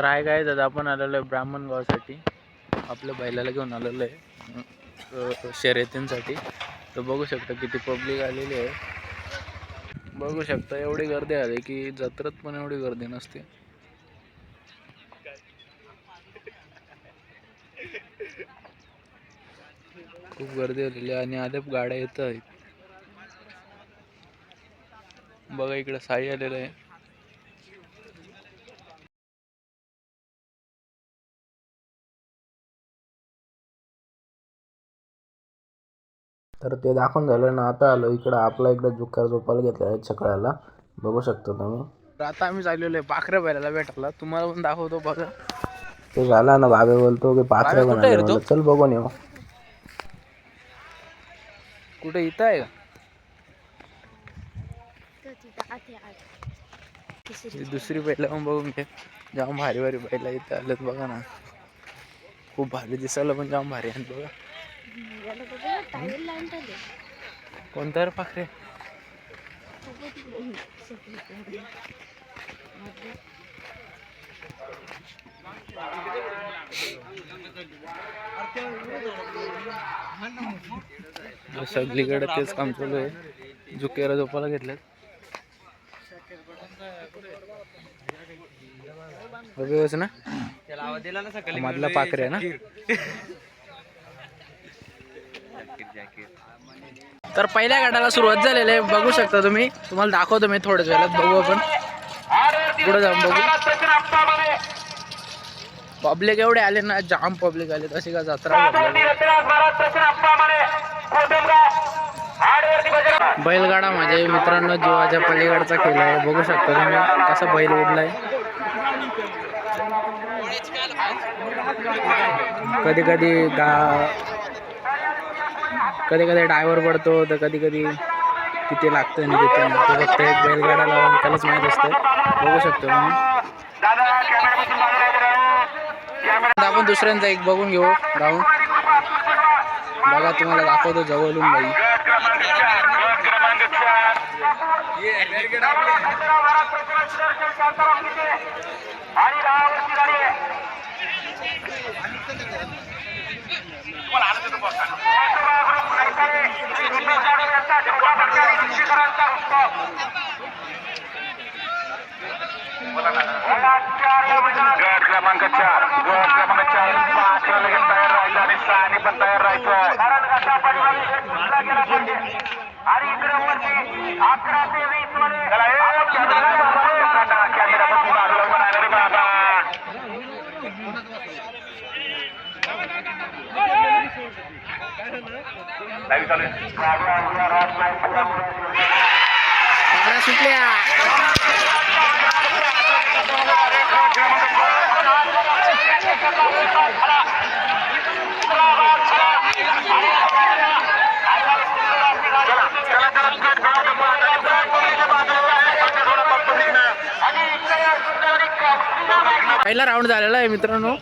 तर आहे काय दादा आपण आलेलो आहे ब्राह्मण गावासाठी. आपल्या बैलाला घेऊन आलेलो आहे. शर्यतींसाठी. तर बघू शकता किती पब्लिक आलेली आहे. बघू शकता एवढी गर्दी आली की जत्रेत पण एवढी गर्दी नसते. खूप गर्दी आलेली आहे आणि अद्याप गाड्या येत आहेत. बघा इकडे साई आलेलं आहे. तर ते दाखवून झालं ना आता आलो इकडं आपला इकडं जुकार झोपायला घेतला आहे छकड्याला बघू शकता तुम्ही. तर आता आम्ही चाललेलो आहे पाखऱ्या बैलाला भेटायला. तुम्हाला पण दाखवतो बघा. ते झाला ना बाबे बोलतो की पात्रे बाबे कुठे आहे रे बनाले तो? म्हणलं, चल बघून येऊ. कुठे इथं आहे का? तर तिथं आते आत. तिसरी ही दुसरी बैला पण बघून घे. जाम भारी भारी बैला इथे आलेत बघा ना. खूप भारी दिसायला पण जाम भारी आहेत बघा. कोणता रे पाखरे? सगळीकडे तेच काम चालू आहे. झुकेरा झोपायला घेतल्यात. ना. मधला पाखरे आहे ना? तर पहिल्या गटाला सुरुवात झालेली आहे. बघू शकता तुम्ही. तुम्हाला दाखवतो मी थोड्याच वेळात. बघू आपण. पुढे जाऊन बघू. पब्लिक एवढे आले ना जाम पब्लिक आले. तशी का जत्रा बैलगाडा म्हणजे मित्रांनो जीवाच्या पलीकडचा खेळ आहे. बघू शकता तुम्ही कसं बैल उडलाय. कधी कधी गा कधी कधी ड्रायव्हर पडतो तर कधी कधी किती लागतं आणि किती नाही. ते फक्त एक बैलगाडा लावून त्यालाच माहीत असतं. बघू शकतो म्हणून आपण दुसऱ्यांचा एक बघून घेऊ राहून बघा तुम्हाला दाखवतो जवळून बाई. गट क्रमांक चार गट क्रमांक चार. पाच लगेच तयार राहायचं आणि सहा पण तयार राहायचं. कारण कसा पाठीमागे आणि इकडे अकरा ते वीसमध्ये कॅमेरा बसून बाजूला उभा राहिला रे बाबा लाईव्ह चालू आहे. गाड्या उभ्या राहत नाही, पुढं पुढं. पाकळ्या सुटल्या. पहिला राऊंड झालेला आहे मित्रांनो.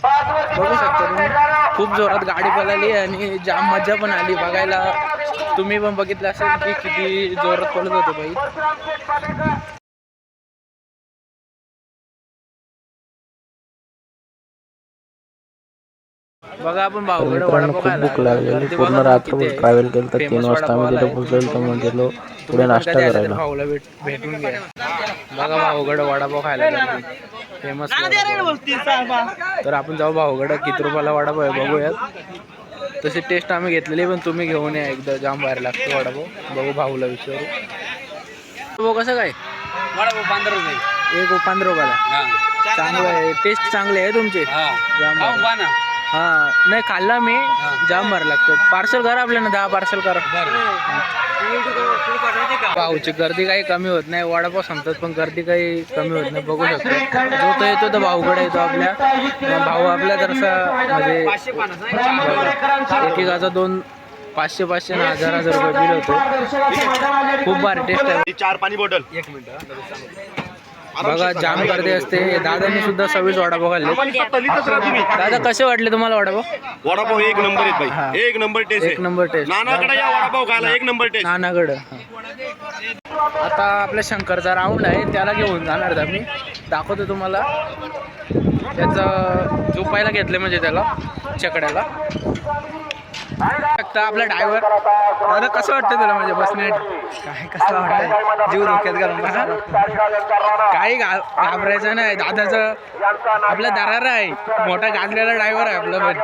बघू शकतो खूप जोरात गाडी पळाली आणि जाम मजा पण आली बघायला. तुम्ही पण बघितलं असेल की किती जोरात पळत होते बाई. बघा आपण मित्रांनो खूप भूक. लागलेली. पूर्ण रात्रभर. ट्रॅव्हल केलं तर तीन वाजता आम्ही तिथे तर मग गेलो पुढे नाश्ता करायला. भेटून घ्या. बघा भाऊगड वडापाव खायला फेमस तर आपण जाऊ भाऊगड किती रुपयाला वडापाव आहे बघूयात. तशी टेस्ट आम्ही घेतलेली पण तुम्ही घेऊन या एकदा जाम बाहेर लागतो वडापाव. बघू भाऊला विचारू. भाऊ कसं काय? एक पंधरा रुपयाला. चांगलं आहे. टेस्ट चांगले आहे तुमचे. जाम भारी. हा नाही खाल्ला मी. जाम भर लागतो. पार्सल करा आपल्याला दहा पार्सल करा. भाऊची गर्दी काही कमी होत नाही. वडापाव संपतात पण गर्दी काही कमी होत नाही. बघू शकतो. जो तो येतो तो भाऊकडे येतो आपल्या. भाऊ आपल्या जरसा म्हणजे एकेकाचा दोन पाचशे पाचशे ना हजार हजार रुपये बिल होतो. खूप भारी टेस्ट आहे चार पाणी बॉटल बघा जाम गर्दी असते. दादांनी सुद्धा सव्वीस वडापाव खाल्ले दादा कसे वाटले तुम्हाला वडापाव? वडापाव एक नंबर आहेत हा. भाई एक नंबर टेस्ट एक नंबर टेस्ट नानाकडे या वडापाव खायला एक नंबर टेस्ट नानागड आता आपल्या शंकरचा राऊंड आहे. त्याला घेऊन जाणार आम्ही. दाखवतो तुम्हाला. त्याचं झोपायला घेतले म्हणजे त्याला चकड्याला. फक्त आपला ड्रायव्हर दादा कसं वाटतं तुला म्हणजे बसने काय कसं वाटतं जीव धोक्यात घालून काही घा घाबरायचं नाही. दादाचं आपला दरारा आहे. मोठा गाजलेला ड्रायव्हर आहे आपलं पण.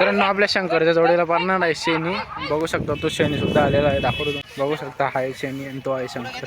तर आपल्या शंकरच्या जोडीला पारणार आहे शेनी. बघू शकता तो शेनी सुद्धा आलेला आहे. दाखवतो बघू शकता हाय शेनी आणि तो आहे शंकर.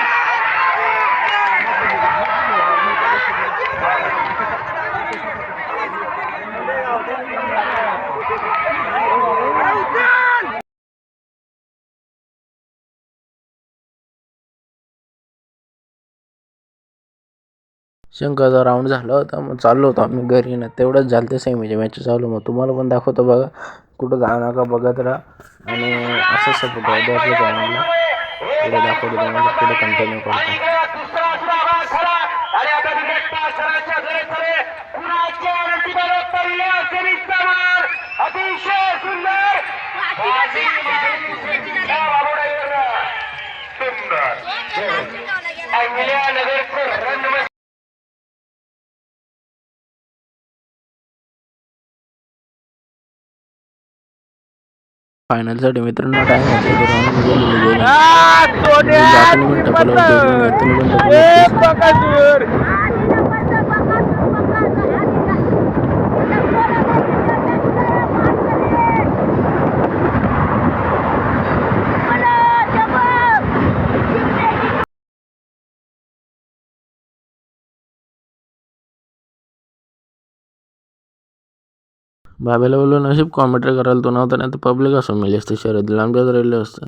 शंकरचा राऊंड झाला होता मग चाललो होतो आम्ही घरी. ना तेवढंच झालं ते सेमीचे मॅच चालू. मग तुम्हाला पण दाखवतो बघा. कुठं जाऊ नका बघत राहा. आणि असं सपोर्ट आहे. आपल्या चॅनलला पुढे दाखवतो तुम्हाला पुढे कंटिन्यू करतो. फायनलसाठी मित्रांनो टाइम होते तर आम्ही गेलो गेलो. जाताना पण टपलं होतं, येताना पण टपलं होतं. बाबाला बोललो नशीब कॉमेंट्री करायला तो नव्हता नाही तर पब्लिक असून मेली असते शर्यतीला आमच्याच राहिले असतं